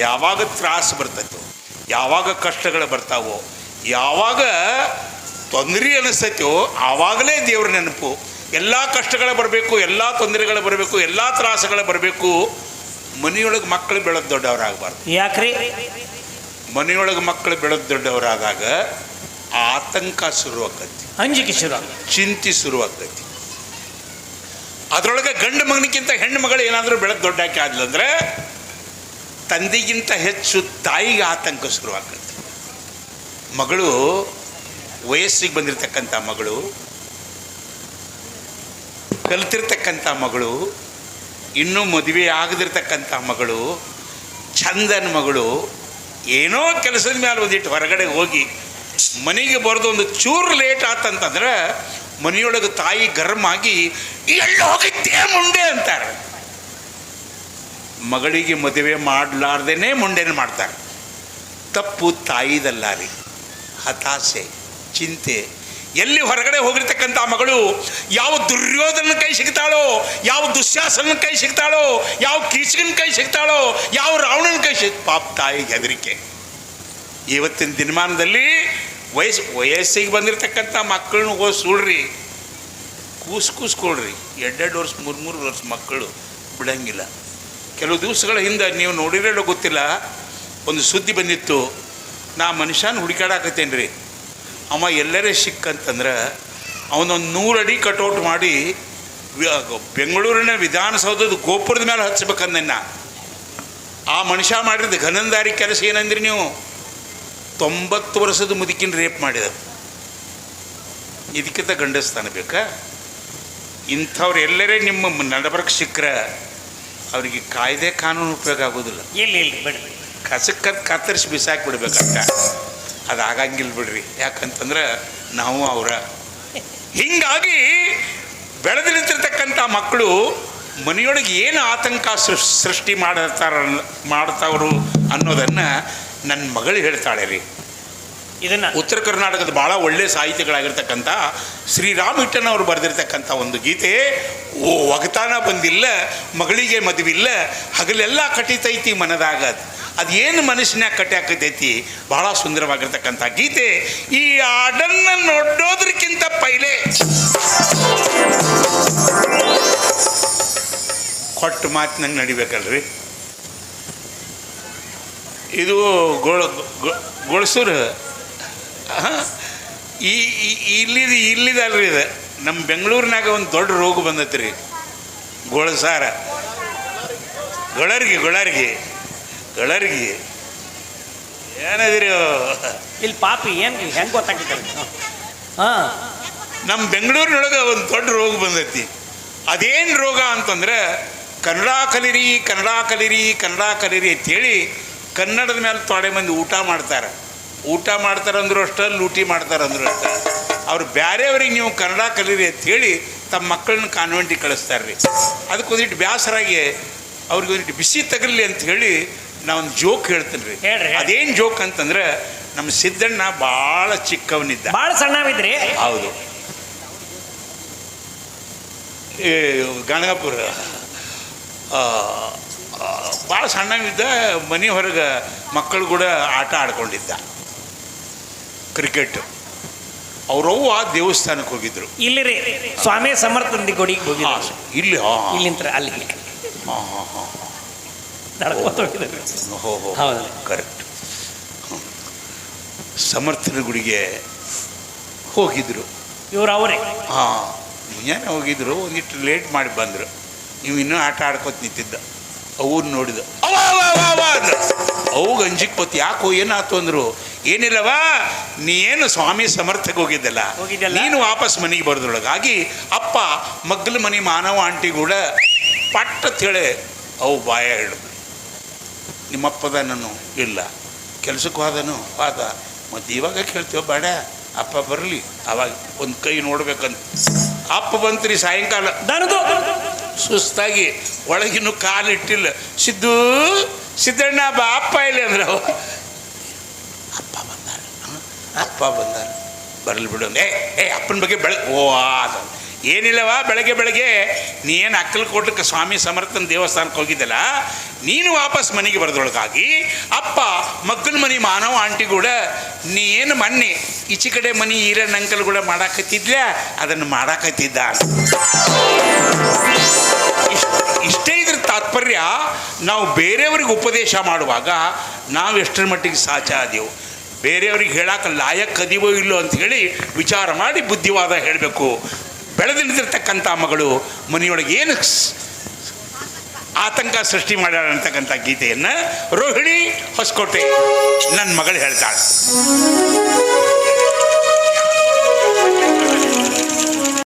ಯಾವಾಗ ತ್ರಾಸ ಬರ್ತೈತೋ ಯಾವಾಗ ಕಷ್ಟಗಳು ಬರ್ತಾವೋ ಯಾವಾಗ ತೊಂದರೆ ಅನಿಸ್ತೈತೋ ಆವಾಗಲೇ ದೇವ್ರ ನೆನಪು ಎಲ್ಲ ಕಷ್ಟಗಳು ಬರಬೇಕು ಎಲ್ಲ ತೊಂದರೆಗಳು ಬರಬೇಕು ಎಲ್ಲ ತ್ರಾಸಗಳು ಬರಬೇಕು ಮನೆಯೊಳಗೆ ಮಕ್ಕಳು ಬೆಳೆದು ದೊಡ್ಡವರಾಗಬಾರ್ದು ಯಾಕ್ರಿ ಮನೆಯೊಳಗೆ ಮಕ್ಕಳು ಬೆಳೆದು ದೊಡ್ಡವರಾದಾಗ ಆತಂಕ ಶುರುವಾಕೈತಿ ಅಂಜಿಕೆ ಶುರು. ಚಿಂತೆ ಶುರುವಾಗ್ತೈತಿ ಅದರೊಳಗೆ ಗಂಡು ಮಗನಿಗಿಂತ ಹೆಣ್ಣು ಮಗಳು ಏನಾದರೂ ಬೆಳೆದು ದೊಡ್ಡಾಕಿ ಆದ್ಲಂದ್ರೆ ತಂದೆಗಿಂತ ಹೆಚ್ಚು ತಾಯಿಗೆ ಆತಂಕ ಶುರುವಾಗುತ್ತೆ ಮಗಳು ವಯಸ್ಸಿಗೆ ಬಂದಿರತಕ್ಕಂಥ ಮಗಳು, ಕಲ್ತಿರ್ತಕ್ಕಂಥ ಮಗಳು, ಇನ್ನೂ ಮದುವೆ ಆಗದಿರ್ತಕ್ಕಂಥ ಮಗಳು, ಚಂದನ ಮಗಳು, ಏನೋ ಕೆಲಸದ ಮೇಲೆ ಒಂದಿಟ್ಟು ಹೊರಗಡೆ ಹೋಗಿ ಮನೆಗೆ ಬರೆದು ಒಂದು ಚೂರು ಲೇಟ್ ಆತಂತಂದ್ರೆ ಮನೆಯೊಳಗೆ ತಾಯಿ ಗರ್ಮಾಗಿ ಆಗಿ ಹೋಗಿದ್ದೆ ಮುಂಡೆ ಅಂತಾರೆ. ಮಗಳಿಗೆ ಮದುವೆ ಮಾಡಲಾರ್ದೇ ಮುಂಡೆನ ಮಾಡ್ತಾರೆ. ತಪ್ಪು ತಾಯಿದಲ್ಲ ರೀ. ಹತಾಶೆ ಚಿಂತೆ. ಎಲ್ಲಿ ಹೊರಗಡೆ ಹೋಗಿರ್ತಕ್ಕಂಥ ಮಗಳು ಯಾವ ದುರ್ಯೋಧನ ಕೈ ಸಿಗ್ತಾಳೋ, ಯಾವ ದುಶ್ಯಾಸನ ಕೈ ಸಿಗ್ತಾಳೋ, ಯಾವ ಕೀಚಕನ ಕೈ ಸಿಗ್ತಾಳೋ, ಯಾವ ರಾವಣನ ಕೈ ಸಿಗ್, ಪಾಪ ತಾಯಿಗೆ ಹೆದರಿಕೆ. ಇವತ್ತಿನ ದಿನಮಾನದಲ್ಲಿ ವಯಸ್ಸು ವಯಸ್ಸಿಗೆ ಬಂದಿರತಕ್ಕಂಥ ಮಕ್ಕಳನ್ನ ಹೋಗಿ ಸುಳ್ರಿ. ಕೂಸ್ ಕೂಸ್ಕೊಳ್ರಿ. ಎರಡೆರಡು ವರ್ಷ ಮೂರು ಮೂರು ವರ್ಷ ಮಕ್ಕಳು ಬಿಡಂಗಿಲ್ಲ. ಕೆಲವು ದಿವಸಗಳ ಹಿಂದೆ ನೀವು ನೋಡಿರೋ ಗೊತ್ತಿಲ್ಲ, ಒಂದು ಸುದ್ದಿ ಬಂದಿತ್ತು, ನಾ ಮನುಷ್ಯನ ಹುಡುಕಾಡಾಕತ್ತೇನೆ ರೀ ಅವ ಎಲ್ಲರೇ ಸಿಕ್ಕಂತಂದ್ರೆ ಅವನೊಂದು ನೂರಡಿ ಕಟೌಟ್ ಮಾಡಿ ಬೆಂಗಳೂರಿನ ವಿಧಾನಸೌಧದ ಗೋಪುರದ ಮೇಲೆ ಹಚ್ಬೇಕಂದನ್ನ ಆ ಮನುಷ್ಯ ಮಾಡಿದ ಘನಂದಾರಿ ಕೆಲಸ ಏನಂದ್ರಿ ನೀವು? ತೊಂಬತ್ತು ವರ್ಷದ ಮುದುಕಿನ ರೇಪ್ ಮಾಡಿದ. ಇದಕ್ಕಿಂತ ಗಂಡಸ್ತಾನ ಬೇಕಾ? ಇಂಥವ್ರು ಎಲ್ಲರೇ ನಿಮ್ಮ ನಡಬರ್ಕ್ ಸಿಕ್ಕರೆ ಅವರಿಗೆ ಕಾಯ್ದೆ ಕಾನೂನು ಉಪಯೋಗ ಆಗೋದಿಲ್ಲ. ಇಲ್ಲ ಇಲ್ಲ ಬಿಡ್ರಿ ಕಸಕ್ಕೆ ಕತ್ತರಿಸಿ ಬಿಸಾಕಿ ಬಿಡ್ಬೇಕಂತ. ಅದು ಆಗಂಗಿಲ್ಲ ಬಿಡ್ರಿ. ಯಾಕಂತಂದ್ರೆ ನಾವು ಅವರ ಹಿಂಗಾಗಿ ಬೆಳೆದು ನಿಂತಿರ್ತಕ್ಕಂಥ ಮಕ್ಕಳು ಮನೆಯೊಳಗೆ ಏನು ಆತಂಕ ಸೃಷ್ಟಿ ಮಾಡತಾರ ಮಾಡ್ತಾವ್ರು ಅನ್ನೋದನ್ನು ನನ್ನ ಮಗಳು ಹೇಳ್ತಾಳೆ ರೀ. ಇದನ್ನ ಉತ್ತರ ಕರ್ನಾಟಕದ ಭಾಳ ಒಳ್ಳೆ ಸಾಹಿತಿಗಳಾಗಿರ್ತಕ್ಕಂಥ ಶ್ರೀರಾಮ್ ಹಿಟ್ಟನ್ ಅವರು ಬರೆದಿರ್ತಕ್ಕಂಥ ಒಂದು ಗೀತೆ, ಓ, ಒಗತಾನ ಬಂದಿಲ್ಲ, ಮಗಳಿಗೆ ಮದುವಿಲ್ಲ, ಹಗಲೆಲ್ಲ ಕಟಿತೈತಿ ಮನದಾಗ ಅದು. ಏನು ಮನಸ್ಸಿನಾಗ ಕಟ್ಟಾಕತೈತಿ ಭಾಳ ಸುಂದರವಾಗಿರ್ತಕ್ಕಂಥ ಗೀತೆ. ಈ ಹಾಡನ್ನ ನೋಡೋದ್ರಕ್ಕಿಂತ ಪೈಲೆ ಕೊಟ್ಟು ಮಾತಿನಂಗೆ ನಡಿಬೇಕಲ್ರಿ. ಇದು ಗೊಳಸೂರು. ಈ ಇಲ್ಲಿದು ಇಲ್ಲಿದಲ್ರಿ ಇದು. ನಮ್ಮ ಬೆಂಗಳೂರಿನಾಗ ಒಂದು ದೊಡ್ಡ ರೋಗ ಬಂದೈತೆ ರೀ ಗೊಳಸಾರ. ಗೊಳರ್ಗಿ ಗೊಳರ್ಗಿ. ಗೊಳರ್ಗಿ. ಏನದಿರಿ? ಇಲ್ಲಿ ಪಾಪಿ ಏನು ಹೆಂಗೆ ಗೊತ್ತಾಗ್ತದೆ ಹಾಂ. ನಮ್ಮ ಬೆಂಗಳೂರಿನೊಳಗೆ ಒಂದು ದೊಡ್ಡ ರೋಗ ಬಂದೈತಿ. ಅದೇನು ರೋಗ ಅಂತಂದ್ರೆ ಕನ್ನಡ ಕಲಿರಿ ಕನ್ನಡ ಕಲಿರಿ ಕನ್ನಡ ಕಲಿರಿ ಅಂತೇಳಿ ಕನ್ನಡದ ಮೇಲೆ ತೊಡೆ ಮಂದಿ ಊಟ ಮಾಡ್ತಾರೆ. ಊಟ ಮಾಡ್ತಾರೆ ಅಷ್ಟೇ ಲೂಟಿ ಮಾಡ್ತಾರೆ ಅಷ್ಟೇ. ಅವ್ರು ಬೇರೆಯವ್ರಿಗೆ ನೀವು ಕನ್ನಡ ಕಲೀರಿ ಅಂತೇಳಿ ತಮ್ಮ ಮಕ್ಕಳನ್ನ ಕಾನ್ವೆಂಟಿಗೆ ಕಳಿಸ್ತಾರೆ ರೀ ಅದಕ್ಕೆ ಒಂದಿಟ್ಟು ಬೇಸರಾಗಿ ಅವ್ರಿಗೆ ಒಂದಿಟ್ಟು ಬಿಸಿ ತಗಲಿ ಅಂತ ಹೇಳಿ ನಾ ಒಂದು ಜೋಕ್ ಹೇಳ್ತೀನಿ ರೀ ಹೇಳ್ರಿ. ಅದೇನು ಜೋಕ್ ಅಂತಂದ್ರೆ ನಮ್ಮ ಸಿದ್ದಣ್ಣ ಭಾಳ ಚಿಕ್ಕವನಿದ್ದ. ಭಾಳ ಸಣ್ಣವಿದ್ರಿ. ಹೌದು. ಈ ಗಣಗಾಪುರ. ಭಾಳ ಸಣ್ಣವಿದ್ದ ಮನೆ ಹೊರಗೆ ಮಕ್ಕಳು ಕೂಡ ಆಟ ಆಡ್ಕೊಂಡಿದ್ದ. ಕ್ರಿಕೆಟ್. ಅವ್ರವ್ವ ದೇವಸ್ಥಾನಕ್ಕೆ ಹೋಗಿದ್ರು. ಇಲ್ಲಿ ರೀ ಸ್ವಾಮಿ ಸಮರ್ಥಂದಿ ಗುಡಿಗೆ ಹೋಗಿ ಇಲ್ಲಿ ಅಲ್ಲಿ ಇಲ್ಲಿಂತ್ರ ಅಲ್ಲಿಗೆ. ಹಾ ಹಾ ಹಾ ಹೌದು. ಕರೆಕ್ಟ್ ಸಮರ್ಥನ ಗುಡಿಗೆ ಹೋಗಿದ್ರು. ಇವ್ರು ಅವರೇ. ಹಾಂ ಮುಂಜಾನೆ ಹೋಗಿದ್ರು ಒಂದಿಷ್ಟು ಲೇಟ್ ಮಾಡಿ ಬಂದರು. ನೀವು ಇನ್ನೂ ಆಟ ಆಡ್ಕೊತ ನಿಂತಿದ್ದ. ಅವ್ರು ನೋಡಿದ ಅವ ಅವ ಅವ ಅವಾಗ ಅಂಜಿಕ್ ಯಾಕೋ ಏನಾಯ್ತು ಅಂದರು ಏನಿಲ್ಲವಾ ನೀ ಏನು ಸ್ವಾಮಿ ಸಮರ್ಥಕ್ಕೆ ಹೋಗಿದ್ದಲ್ಲ. ಹೋಗಿದ್ದಲ್ಲ? ನೀನು ವಾಪಸ್ ಮನೆಗೆ ಬರೋದ್ರೊಳಗಾಗಿ ಅಪ್ಪ ಮಗ್ಲ ಮನೆ ಮಾನವ ಆಂಟಿ ಕೂಡ ಪಟ್ಟ ತಿಳೆ ಅವು ಬಾಯ ಹಿಡಿದು ನಿಮ್ಮಪ್ಪದ ನಾನು ಇಲ್ಲ. ಕೆಲಸಕ್ಕೆ ಹೋದನು ಹೋದ ಮತ್ತು ಇವಾಗ ಕೇಳ್ತೀವ ಬೇಡ ಅಪ್ಪ ಬರಲಿ. ಅವಾಗ ಒಂದು ಕೈ ನೋಡ್ಬೇಕಂತ. ಅಪ್ಪ ಬಂತ್ರಿ ಸಾಯಂಕಾಲ. ಸುಸ್ತಾಗಿ ಒಳಗಿನೂ ಕಾಲಿಟ್ಟಿಲ್ಲ. ಸಿದ್ದು ಸಿದ್ದಣ್ಣ ಬಾ ಅಪ್ಪ ಇಲ್ಲ ಅಂದ್ರೆ. ಅಪ್ಪ ಬಂದಾರ ಅಪ್ಪ ಬಂದಾರ. ಬರಲಿ ಬಿಡು. ಅಂದೆ. ಏ ಏ, ಅಪ್ಪನ ಬಗ್ಗೆ ಬೆಳ, ಓ ಆದ ಏನಿಲ್ಲವ, ಬೆಳಗ್ಗೆ ಬೆಳಗ್ಗೆ ನೀ ಏನು ಅಕ್ಕಲಕೋಟಕ್ಕೆ ಸ್ವಾಮಿ ಸಮರ್ಥನ ದೇವಸ್ಥಾನಕ್ಕೆ ಹೋಗಿದ್ದಲ್ಲ, ನೀನು ವಾಪಸ್ ಮನೆಗೆ ಬರೆದೊಳಗಾಗಿ ಅಪ್ಪ ಮಗ್ಗನ ಮನೆ ಮಾನವ ಆಂಟಿ ಕೂಡ ನೀ ಏನು ಮೊನ್ನೆ ಈಚೆ ಕಡೆ ಮನೆ ಈರಣ್ಣ ಅಂಕಲ್ ಕೂಡ ಮಾಡಾಕತ್ತಿದ್ಲ, ಅದನ್ನು ಮಾಡಾಕತ್ತಿದ್ದ ಇಷ್ಟ ಇದ್ರ ತಾತ್ಪರ್ಯ ನಾವು ಬೇರೆಯವ್ರಿಗೆ ಉಪದೇಶ ಮಾಡುವಾಗ ನಾವು ಎಷ್ಟರ ಮಟ್ಟಿಗೆ ಸಾಚ ಆದೆವು. ಬೇರೆಯವ್ರಿಗೆ ಹೇಳಕ್ಕೆ ಲಾಯಕ್ ಅದೀವೋ ಇಲ್ಲೋ ಅಂತ ಹೇಳಿ ವಿಚಾರ ಮಾಡಿ ಬುದ್ಧಿವಾದ ಹೇಳಬೇಕು. ಬೆಳೆದು ನಿಂತಿರ್ತಕ್ಕಂಥ ಮಗಳು ಮನೆಯೊಳಗೆ ಏನು ಆತಂಕ ಸೃಷ್ಟಿ ಮಾಡ್ಯಾಳ ಅಂತಕ್ಕಂಥ ಗೀತೆಯನ್ನು ರೋಹಿಣಿ ಹೊಸಕೋಟೆ ನನ್ನ ಮಗಳು ಹೇಳ್ತಾಳೆ.